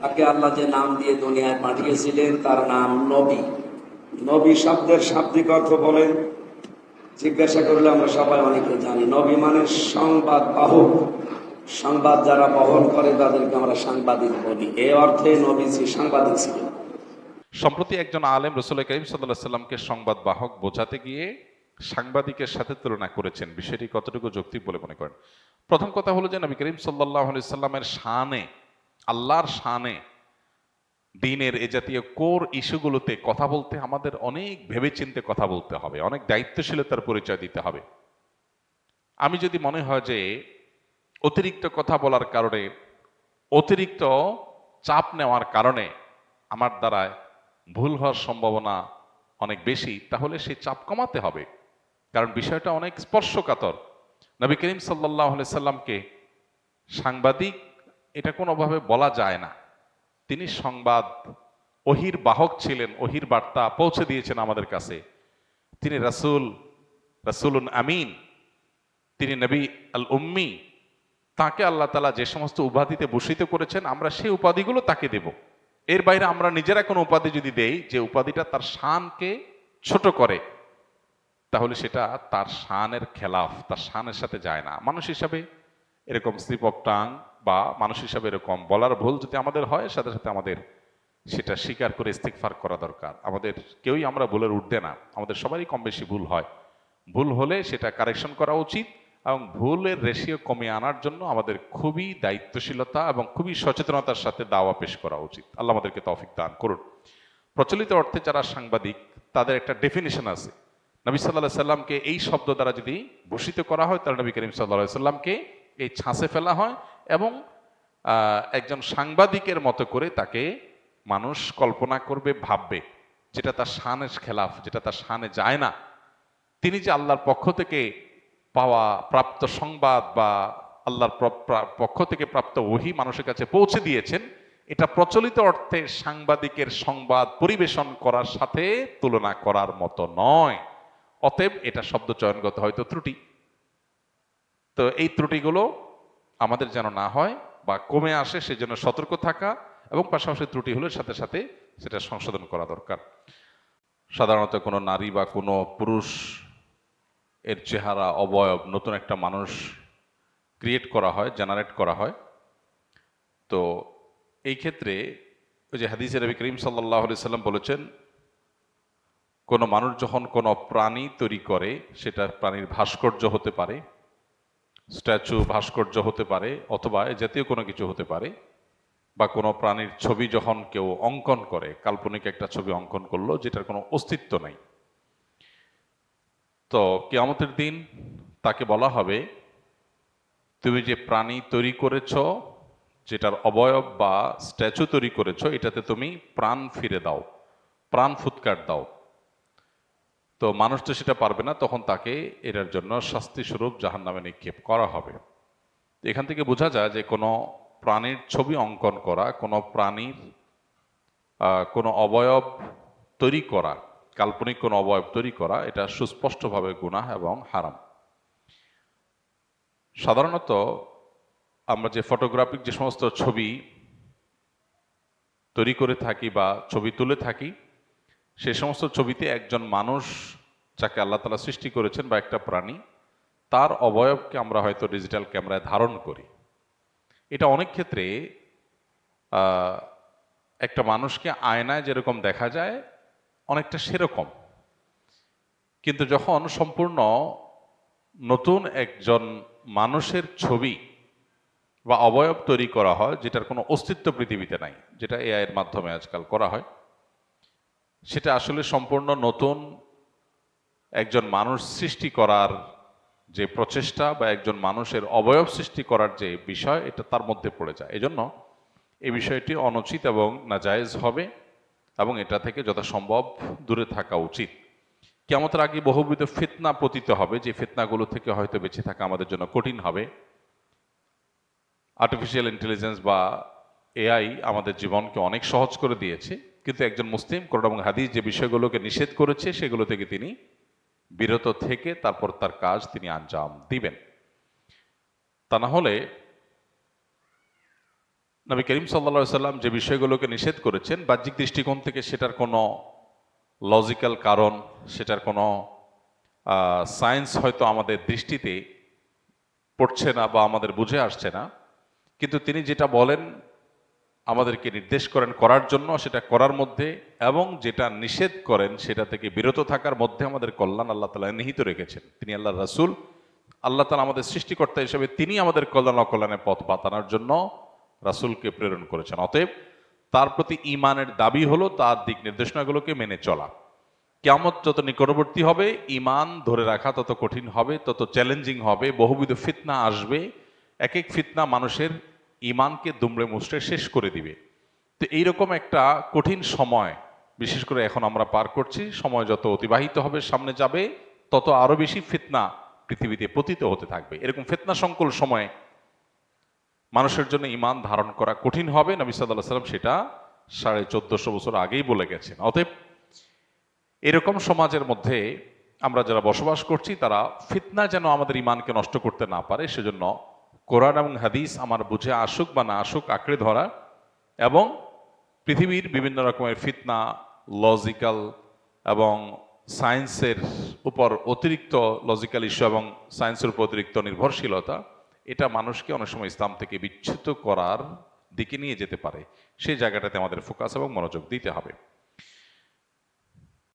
তাকে আল্লাহ যে নাম দিয়ে দুনিয়ায় পাঠিয়েছিলেন, তার নাম নবী। নবী শব্দের শাব্দিক অর্থ বলেন জিজ্ঞাসা করলে আমরা সবাই অনেকে জানি। নবী মানে সংবাদ বাহক। সংবাদ যারা বহন করে, তাদেরকে আমরা সাংবাদিক বলি। এ অর্থে নবীজি সাংবাদিক ছিলেন। সম্প্রতি একজন আলেম রসুল করিম সাল্লাহ সাল্লামকে সংবাদ বাহক বোঝাতে গিয়ে সাংবাদিকের সাথে তুলনা করেছেন। বিষয়টি কতটুকু যৌক্তিক বলে মনে করেন? প্রথম কথা হলো যে নবী করিম সাল্লাহ সাল্লামের শানে আল্লাহর শানে দিনের এ জাতীয় কোর ইস্যুগুলোতে কথা বলতে আমাদের অনেক ভেবেচিন্তে কথা বলতে হবে, অনেক দায়িত্বশীলতার পরিচয় দিতে হবে। আমি যদি মনে হয় যে অতিরিক্ত কথা বলার কারণে, অতিরিক্ত চাপ নেওয়ার কারণে আমার দ্বারায় ভুল হওয়ার সম্ভাবনা অনেক বেশি, তাহলে সেই চাপ কমাতে হবে। কারণ বিষয়টা অনেক স্পর্শকাতর। নবী করিম সাল্লাহ সাল্লামকে সাংবাদিক এটা কোনোভাবে বলা যায় না। তিনি সংবাদ, অহির বাহক ছিলেন, অহির বার্তা পৌঁছে দিয়েছেন আমাদের কাছে। তিনি রাসূল, রাসূলুন আমিন, তিনি নবী আল উম্মি, তাকে আল্লাহ তালা যে সমস্ত উপাধিতে ভূষিত করেছেন, আমরা সেই উপাধিগুলো তাকে দেব। এর বাইরে আমরা নিজেরা কোনো উপাধি যদি দেই, যে উপাধিটা তার শানকে ছোট করে, তাহলে সেটা তার শানের খেলাফ, তার শানের সাথে যায় না। মানুষ হিসাবে এরকম অফ টাং বা মানুষ হিসাবে এরকম বলার ভুল যদি আমাদের হয়, সাথে সাথে আমাদের সেটা স্বীকার করে ইস্তিকফার করা দরকার। আমাদের কেউই আমরা ভুলের উঠতে না, আমাদের সবারই কম বেশি ভুল হয়। ভুল হলে সেটা কারেকশন করা উচিত এবং ভুলের রেশিও কমিয়ে আনার জন্য আমাদের খুবই দায়িত্বশীলতা এবং খুবই সচেতনতার সাথে দাওয়া পেশ করা উচিত। আল্লাহ আমাদেরকে তফিক দান করুন। প্রচলিত অর্থে যারা সাংবাদিক, তাদের একটা ডেফিনেশন আছে। নবী সাল্লাহ সাল্লামকে এই শব্দ দ্বারা যদি ভূষিত করা হয়, তাহলে নবী করিম সাল্লাহ সাল্লামকে এই ছাঁচে ফেলা হয় এবং একজন সাংবাদিকের মতো করে তাকে মানুষ কল্পনা করবে, ভাববে যেটা তার শানের খেলাফ, যেটা তার শানে যায় না। তিনি যে আল্লাহর পক্ষ থেকে পাওয়া প্রাপ্ত সংবাদ বা আল্লাহর পক্ষ থেকে প্রাপ্ত ওহি মানুষের কাছে পৌঁছে দিয়েছেন, এটা প্রচলিত অর্থে সাংবাদিকের সংবাদ পরিবেশন করার সাথে তুলনা করার মতো নয়। অতএব এটা শব্দ চয়নগত হয়তো ত্রুটি। তো এই ত্রুটিগুলো আমাদের যেন না হয় বা কমে আসে, সেজন্য সতর্ক থাকা এবং পাশাপাশি ত্রুটি হলে সাথে সাথে সেটা সংশোধন করা দরকার। সাধারণত কোনো নারী বা কোনো পুরুষ এর চেহারা অবয়ব নতুন একটা মানুষ ক্রিয়েট করা হয় জেনারেট করা হয়। তো এই ক্ষেত্রে ওই যে হাদিসের নবী করিম সাল্লাহ সাল্লাম বলেছেন, কোনো মানুষ যখন কোনো প্রাণী তৈরি করে, সেটা প্রাণীর ভাস্কর্য হতে পারে স্ট্যাচু ভাস্কর্য হতে পারে অথবা জাতীয় কোনো কিছু হতে পারে বা কোনো প্রাণীর ছবি যখন কেউ অঙ্কন করে, কাল্পনিক একটা ছবি অঙ্কন করল যেটার কোনো অস্তিত্ব নাই। তো কেয়ামতের দিন তাকে বলা হবে, তুমি যে প্রাণী তৈরি করেছ, যেটার অবয়ব বা স্ট্যাচু তৈরি করেছ, এটাতে তুমি প্রাণ ফিরে দাও, প্রাণ ফুৎকার দাও। তো মানুষ তো সেটা পারবে না, তখন তাকে এটার জন্য শাস্তি স্বরূপ জাহান নামে নিক্ষেপ করা হবে। এখান থেকে বোঝা যায় যে কোনো প্রাণীর ছবি অঙ্কন করা, কোনো প্রাণীর কোনো অবয়ব তৈরি করা, কাল্পনিক কোনো অবয়ব তৈরি করা, এটা সুস্পষ্টভাবে গুনাহ এবং হারাম। সাধারণত আমরা যে ফটোগ্রাফিক যে সমস্ত ছবি তৈরি করে থাকি বা ছবি তুলে থাকি সে সমস্ত ছবিতে একজন মানুষ যাকে আল্লাহ তালা সৃষ্টি করেছেন বা একটা প্রাণী, তার অবয়বকে আমরা হয়তো ডিজিটাল ক্যামেরায় ধারণ করি। এটা অনেক ক্ষেত্রে একটা মানুষকে আয়নায় যেরকম দেখা যায়, অনেকটা সেরকম। কিন্তু যখন সম্পূর্ণ নতুন একজন মানুষের ছবি বা অবয়ব তৈরি করা হয়, যেটার কোনো অস্তিত্ব পৃথিবীতে নাই, যেটা এআইয়ের মাধ্যমে আজকাল করা হয় সেটা আসলে সম্পূর্ণ নতুন একজন মানুষ সৃষ্টি করার যে প্রচেষ্টা বা একজন মানুষের অবয়ব সৃষ্টি করার যে বিষয়, এটা তার মধ্যে পড়ে যায়। এজন্য এই বিষয়টি অনুচিত এবং নাজায়েজ হবে এবং এটা থেকে যথাসম্ভব দূরে থাকা উচিত। কেমতের আগে বহুবিধ ফিতনা পতিত হবে, যে ফিতনাগুলো থেকে হয়তো বেঁচে থাকা আমাদের জন্য কঠিন হবে। আর্টিফিশিয়াল ইন্টেলিজেন্স বা এআই আমাদের জীবনকে অনেক সহজ করে দিয়েছে, কিন্তু একজন মুসলিম, কোরআন এবং হাদিস যে বিষয়গুলোকে নিষেধ করেছে, সেগুলো থেকে তিনি বিরত থেকে তারপর তার কাজ তিনি আঞ্জাম দিবেন। তা না হলে নবী করিম সাল্লা সাল্লাম যে বিষয়গুলোকে নিষেধ করেছেন, বাহ্যিক দৃষ্টিকোণ থেকে সেটার কোনো লজিক্যাল কারণ, সেটার কোনো সায়েন্স হয়তো আমাদের দৃষ্টিতে পড়ছে না বা আমাদের বুঝে আসছে না, কিন্তু তিনি যেটা বলেন আমাদেরকে নির্দেশ করেন করার জন্য, সেটা করার মধ্যে এবং যেটা নিষেধ করেন সেটা থেকে বিরত থাকার মধ্যে আমাদের কল্যাণ আল্লাহ তালা নিহিত রেখেছেন। তিনি আল্লাহ রাসূল। আল্লাহ তালা আমাদের সৃষ্টিকর্তা হিসেবে তিনি আমাদের কল্যাণ অকল্যাণের পথ বাতানোর জন্য রাসূলকে প্রেরণ করেছেন। অতএব তার প্রতি ইমানের দাবি হলো তার দিক নির্দেশনাগুলোকে মেনে চলা। কেমন যত নিকটবর্তী হবে ইমান ধরে রাখা তত কঠিন হবে, তত চ্যালেঞ্জিং হবে, বহুবিধ ফিতনা আসবে। এক এক ফিতনা মানুষের ইমানকে দুমড়ে মুচড়ে শেষ করে দিবে। তো এইরকম একটা কঠিন সময়, বিশেষ করে এখন আমরা পার করছি, সময় যত অতিবাহিত হবে, সামনে যাবে, তত আরও বেশি ফিতনা পৃথিবীতে পতিত হতে থাকবে। এরকম ফিতনা সংকুল সময়ে মানুষের জন্য ইমান ধারণ করা কঠিন হবে। নবী সাল্লাহ সাল্লাম সেটা সাড়ে চোদ্দশো বছর আগেই বলে গেছেন। অতএব এরকম সমাজের মধ্যে আমরা যারা বসবাস করছি, তারা ফিতনা যেন আমাদের ইমানকে নষ্ট করতে না পারে, সেজন্য কোরআন এবং হাদিস আমার বুঝে আসুক বা না আসুক, আঁকড়ে ধরা এবং পৃথিবীর বিভিন্ন রকমের ফিতনা লজিক্যাল এবং সায়েন্সের উপর অতিরিক্ত লজিক্যাল ইস্যু এবং সায়েন্সের উপর অতিরিক্ত নির্ভরশীলতা, এটা মানুষকে অনেক সময় ইসলাম থেকে বিচ্যুত করার দিকে নিয়ে যেতে পারে। সেই জায়গাটাতে আমাদের ফোকাস এবং মনোযোগ দিতে হবে।